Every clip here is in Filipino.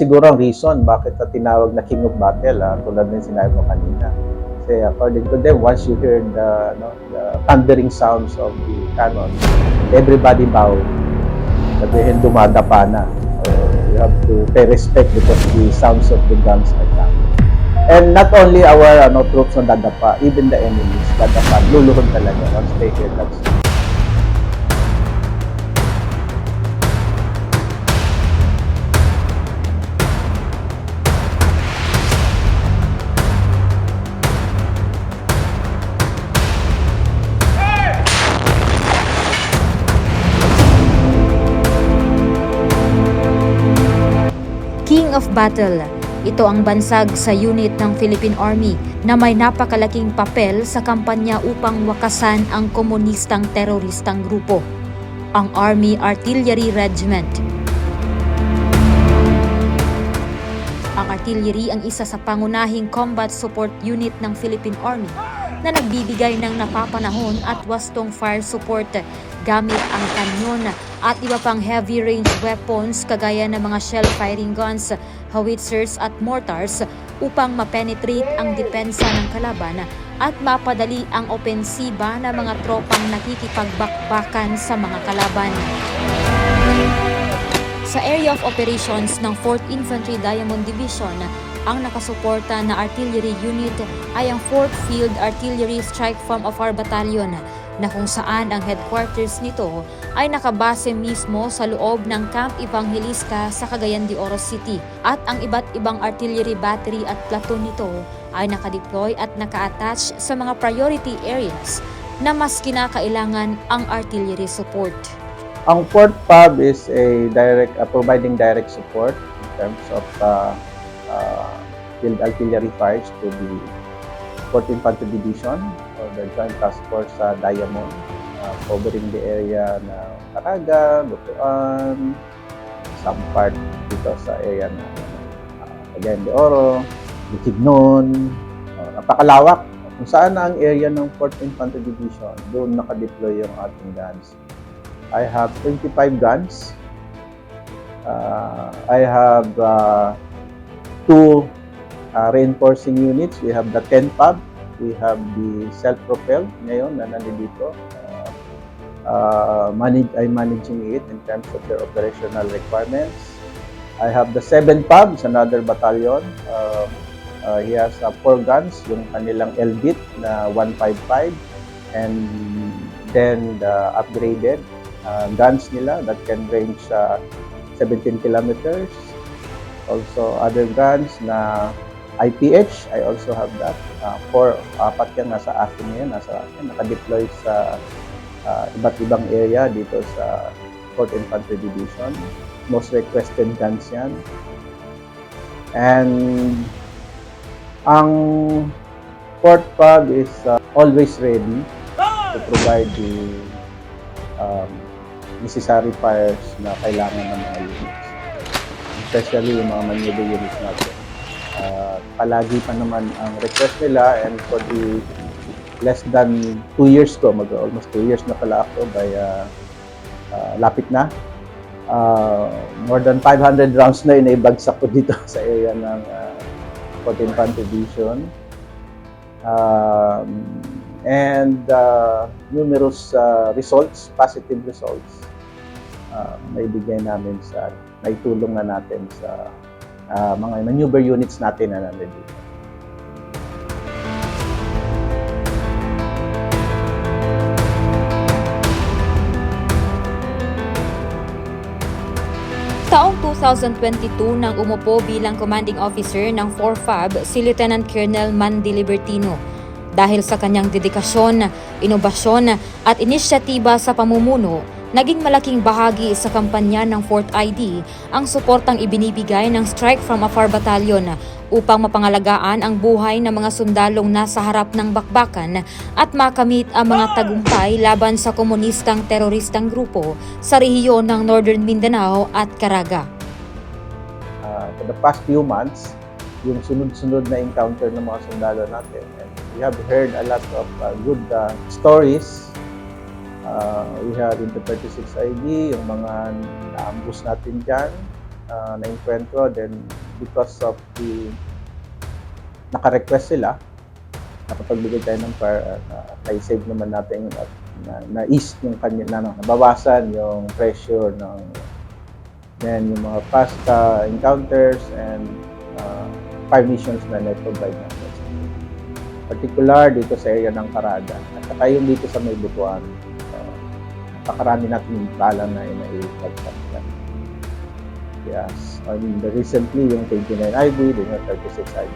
siguro ang reason bakit na tinawag na King of Battle, ah, tulad ng sinabi mo kanina. Kasi according to them, once you hear the, no, the thundering sounds of the cannon, everybody bow. Sabihin, dumadapa na. So, you have to pay respect because the sounds of the guns are coming. And not only our ano, troops na dadapa, even the enemies dadapa, luluhod talaga once they hear that sound. Of Battle. Ito ang bansag sa unit ng Philippine Army na may napakalaking papel sa kampanya upang wakasan ang komunistang teroristang grupo, ang Army Artillery Regiment. Ang artillery ang isa sa pangunahing combat support unit ng Philippine Army na nagbibigay ng napapanahon at wastong fire support gamit ang kanyon at iba pang heavy range weapons kagaya ng mga shell firing guns, howitzers at mortars upang mapenetrate ang depensa ng kalaban at mapadali ang opensiba ng mga tropang nakikipagbakbakan sa mga kalaban. Sa area of operations ng 4th Infantry Diamond Division, ang nakasuporta na artillery unit ay ang 4th Field Artillery Strike Form of our Battalion na kung saan ang headquarters nito ay nakabase mismo sa loob ng Camp Evangelista sa Cagayan de Oro City at ang iba't ibang artillery battery at platoon nito ay nakadeploy at naka-attach sa mga priority areas na mas kinakailangan ang artillery support. Ang fourth pub is a direct uh, providing direct support in terms of uh, uh, field artillery fires to the 4th Infantry Division or the Joint Task Force sa Diamond, uh, covering the area na Caraga, Butuan, some part dito sa area na uh, Cagayan de Oro, Bukidnon, uh, napakalawak. Kung saan ang area ng 4th Infantry Division, doon nakadeploy yung ating guns. I have 25 guns. Uh, I have uh, two uh, reinforcing units. We have the 10 pub. We have the self-propelled ngayon na nandito. Uh, uh, manage, I'm managing it in terms of their operational requirements. I have the 7 pub, it's another battalion. Uh, uh, he has uh, four guns, yung kanilang LBIT na 155 and then the upgraded uh, guns nila that can range uh, 17 kilometers. Also other guns na IPH, I also have that. Uh, four, apat yan nasa akin ngayon, nasa akin. Nakadeploy sa uh, iba't ibang area dito sa 4th Infantry Division. Most requested guns yan. And ang fourth pub is uh, always ready to provide the um, necessary fires na kailangan ng mga units. Especially yung mga maneuver units natin. Uh, palagi pa naman ang request nila and for the less than 2 years ko, mag almost 2 years na pala ako by uh, uh, lapit na. Uh, more than 500 rounds na inaibagsak ko dito sa area ng uh, 14 Infantry Division. Um, and uh, numerous uh, results, positive results, uh, naibigay namin sa, naitulong na natin sa uh, mga maneuver units natin na nandito. Taong 2022 nang umupo bilang commanding officer ng 4FAB si Lieutenant Colonel Mandy Libertino. Dahil sa kanyang dedikasyon, inobasyon at inisyatiba sa pamumuno, naging malaking bahagi sa kampanya ng 4th ID ang suportang ibinibigay ng Strike from Afar Battalion upang mapangalagaan ang buhay ng mga sundalong nasa harap ng bakbakan at makamit ang mga tagumpay laban sa komunistang teroristang grupo sa rehiyon ng Northern Mindanao at Caraga. uh, for the past few months, yung sunod-sunod na encounter ng mga sundalo natin. And we have heard a lot of uh, good uh, stories. Uh, we have into 36 ID, yung mga na-ambush natin dyan. uh, na encuentro. Then, because of the naka-request sila, nakapagbigay tayo ng par, uh, na-save naman natin at na, na-ease yung kanya, na, nabawasan yung pressure ng then yung mga past uh, encounters and uh, fire missions na na-provide natin. Particular dito sa area ng Karada at saka yung dito sa may butuan. Uh, napakarami natin bala na ina-iipagpag Yes. I mean, recently yung 29 ID, then yung 36 ID.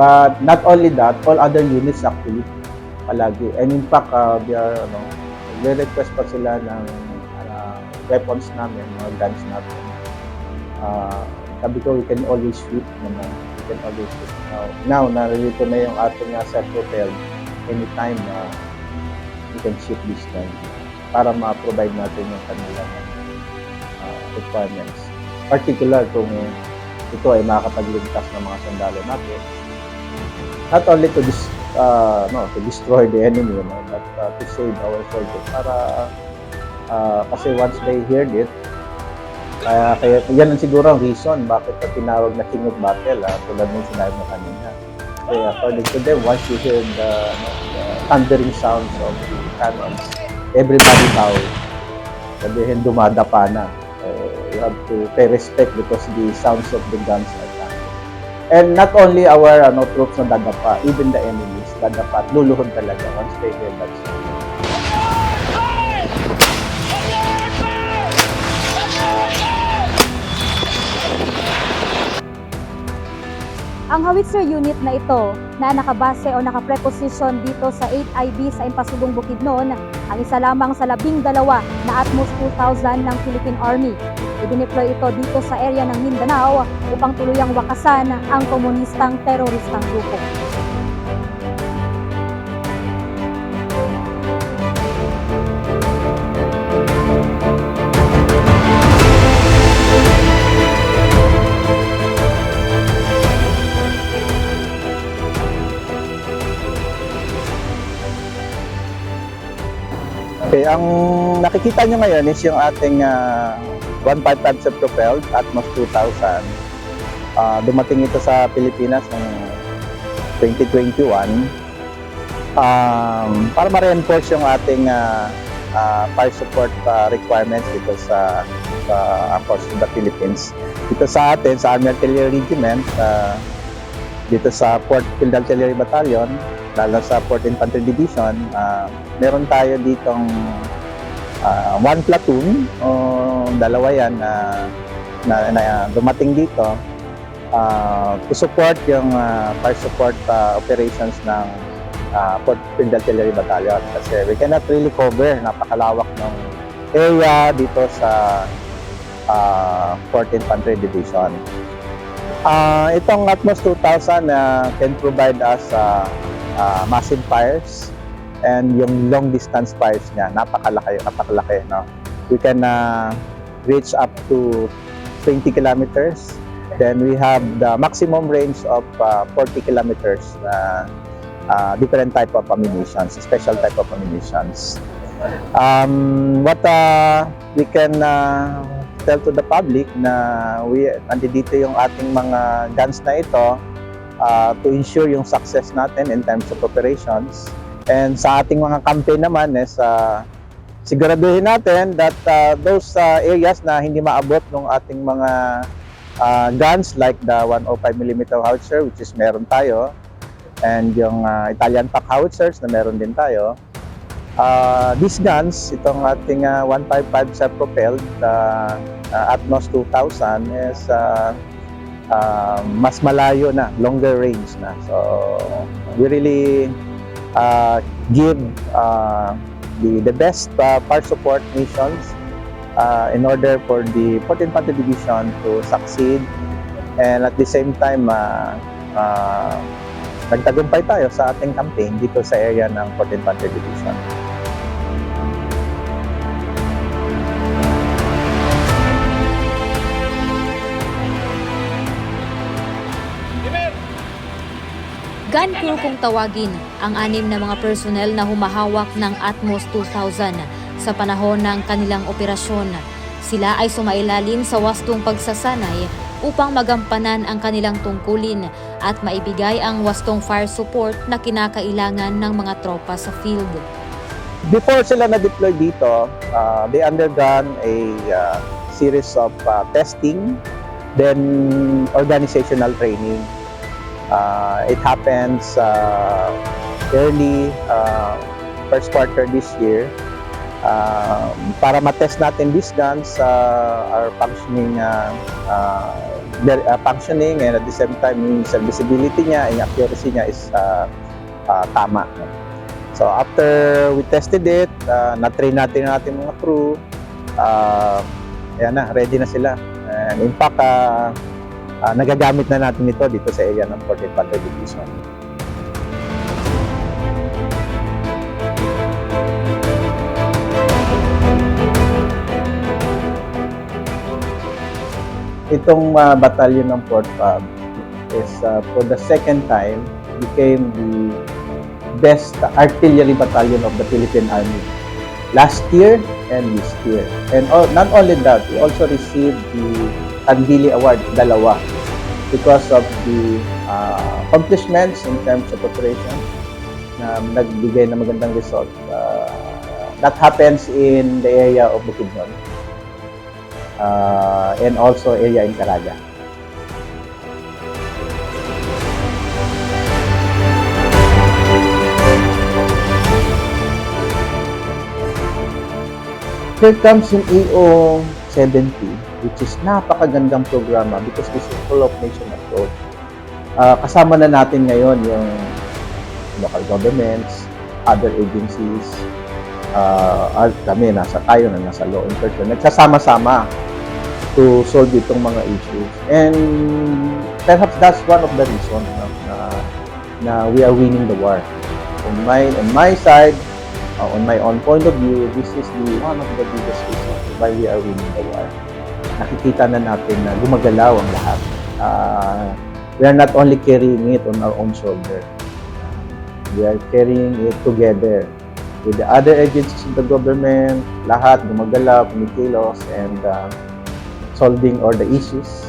But not only that, all other units actually palagi. And in fact, uh, they are, ano, request pa sila ng uh, weapons namin, mga guns namin. Uh, sabi ko, we can always shoot naman. We can always shoot. Now, now narito na yung ating uh, self-propelled anytime na we can shoot this gun para ma-provide natin yung kanilang uh, requirements. Particular kung ito ay makakapagligtas ng mga sundalo natin. Not only to dis uh, no, to destroy the enemy, no, but uh, to save our soldiers. Para uh, kasi once they heard it, kaya, kaya yan ang siguro ang reason bakit na tinawag na King of Battle, ah, tulad ng sinabi mo kanina. Kasi according to them, once you hear the, no, the thundering sounds of the cannons, everybody bow. Sabihin, dumadapa na. So, you have to pay respect because the sounds of the guns are coming. And not only our ano, troops na dadapa, even the enemies dadapa at luluhod talaga once they hear that sound. Ang howitzer unit na ito na nakabase o nakapreposition dito sa 8IB sa Impasugong Bukidnon ang isa lamang sa labing dalawa na Atmos 2000 ng Philippine Army. Idineploy ito dito sa area ng Mindanao upang tuluyang wakasan ang komunistang teroristang grupo. Ang nakikita nyo ngayon is yung ating uh, 155 self-propelled Atmos 2000. Ah, dumating ito sa Pilipinas noong 2021 um, para ma-reinforce yung ating uh, uh, fire support uh, requirements dito sa, sa across the Philippines. Dito sa atin, sa Army Artillery Regiment, uh, dito sa Port Field Artillery Battalion, lalo sa Port Infantry Division, uh, meron tayo ditong uh, one platoon o dalawa yan na, na, na dumating dito uh, to support yung uh, fire support uh, operations ng uh, Port Field Artillery Battalion kasi we cannot really cover napakalawak ng area dito sa uh, Port Infantry Division. Uh, itong Atmos 2000 uh, can provide us uh, uh, massive fires. And yung long distance fires niya napakalaki napakalaki no? We can uh, reach up to 20 kilometers. Then we have the maximum range of uh, 40 kilometers na uh, different type of ammunitions special type of ammunitions. Um, what uh, we can uh, tell to the public na we nandito yung ating mga guns na ito uh, to ensure yung success natin in terms of operations. And sa ating mga campaign naman is uh, siguraduhin natin that uh, those uh, areas na hindi maabot ng ating mga uh, guns like the 105mm howitzer which is meron tayo and yung uh, Italian pack howitzers na meron din tayo. Uh, these guns, itong ating uh, 155 self-propelled uh, uh, Atmos 2000 is uh, uh, mas malayo na, longer range na. So, we really uh, give uh, the, the best uh, fire support missions uh, in order for the 14th Infantry Division to succeed and at the same time uh, uh, nagtagumpay tayo sa ating campaign dito sa area ng 14th Infantry Division. Gun crew kung tawagin ang anim na mga personnel na humahawak ng Atmos 2000 sa panahon ng kanilang operasyon. Sila ay sumailalim sa wastong pagsasanay upang magampanan ang kanilang tungkulin at maibigay ang wastong fire support na kinakailangan ng mga tropa sa field. Before sila na-deploy dito, uh, they undergone a uh, series of uh, testing, then organizational training. Uh, it happens uh, early uh, first quarter this year. Uh, para matest natin these guns uh, are functioning uh, uh, ver- uh, functioning and at the same time yung serviceability niya yung accuracy niya is uh, uh, tama. So after we tested it uh, na-train natin ang ating mga crew uh, ayan na ready na sila. And in fact uh, uh, nagagamit na natin ito dito sa area ng 14th Battle Division itong uh, battalion ng Fort Fab is uh, for the second time became the best artillery battalion of the Philippine Army last year and this year. And al- not only that, we also received the Tandili Award, dalawa, because of the uh, accomplishments in terms of operation na nagbigay ng magandang result. Uh, that happens in the area of Bukidnon uh, and also area in Caraga. Here comes yung AO 70 which is napakagandang programa because this is full of nation approach. Uh, kasama na natin ngayon yung local governments, other agencies, uh, kami nasa tayo na nasa law enforcement. Nagsasama-sama to solve itong mga issues. And perhaps that's one of the reasons na, na, na we are winning the war. On my on my side uh, on my own point of view this is the one of the biggest reasons why we are winning the war nakikita na natin na gumagalaw ang lahat uh, we are not only carrying it on our own shoulder we are carrying it together with the other agencies of the government, lahat gumagalaw, kumikilos, and uh, solving all the issues.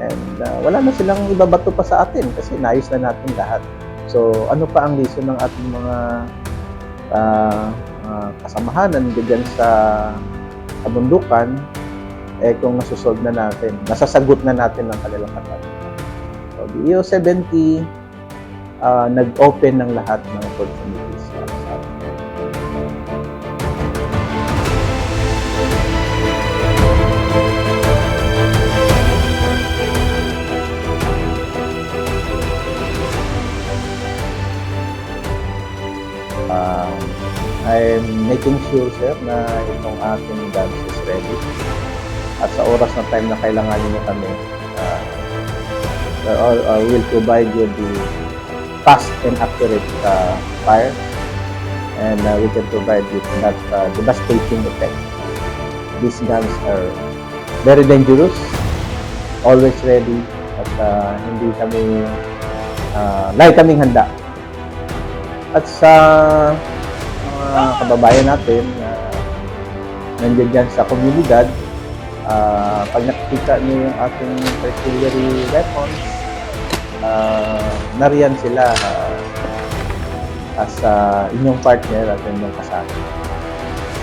And uh, wala na silang ibabato pa sa atin kasi naayos na natin lahat. So, ano pa ang reason ng ating mga uh, uh, kasamahan na nandiyan sa kabundukan, eh kung nasusolve na natin, nasasagot na natin ang kanilang katanungan. So, the EO70 uh, nag-open ng lahat ng opportunities sa sa Um, I'm making sure, sir, na itong ating dance is ready. At sa oras na time na kailangan niyo kami, uh, we're all, uh, will provide you the fast and accurate uh, fire and uh, we can provide you that uh, devastating effect. These guns are very dangerous, always ready, at uh, hindi kami, uh, lagi kaming handa. At sa mga kababayan natin na nandiyan dyan sa komunidad, uh, pag nakikita niyo yung ating artillery weapons, uh, nariyan sila uh, as uh, inyong partner at inyong kasama.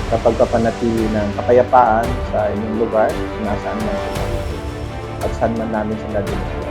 Sa pagpapanatili ng kapayapaan sa inyong lugar, nasaan man sila, at saan man namin sila dinala.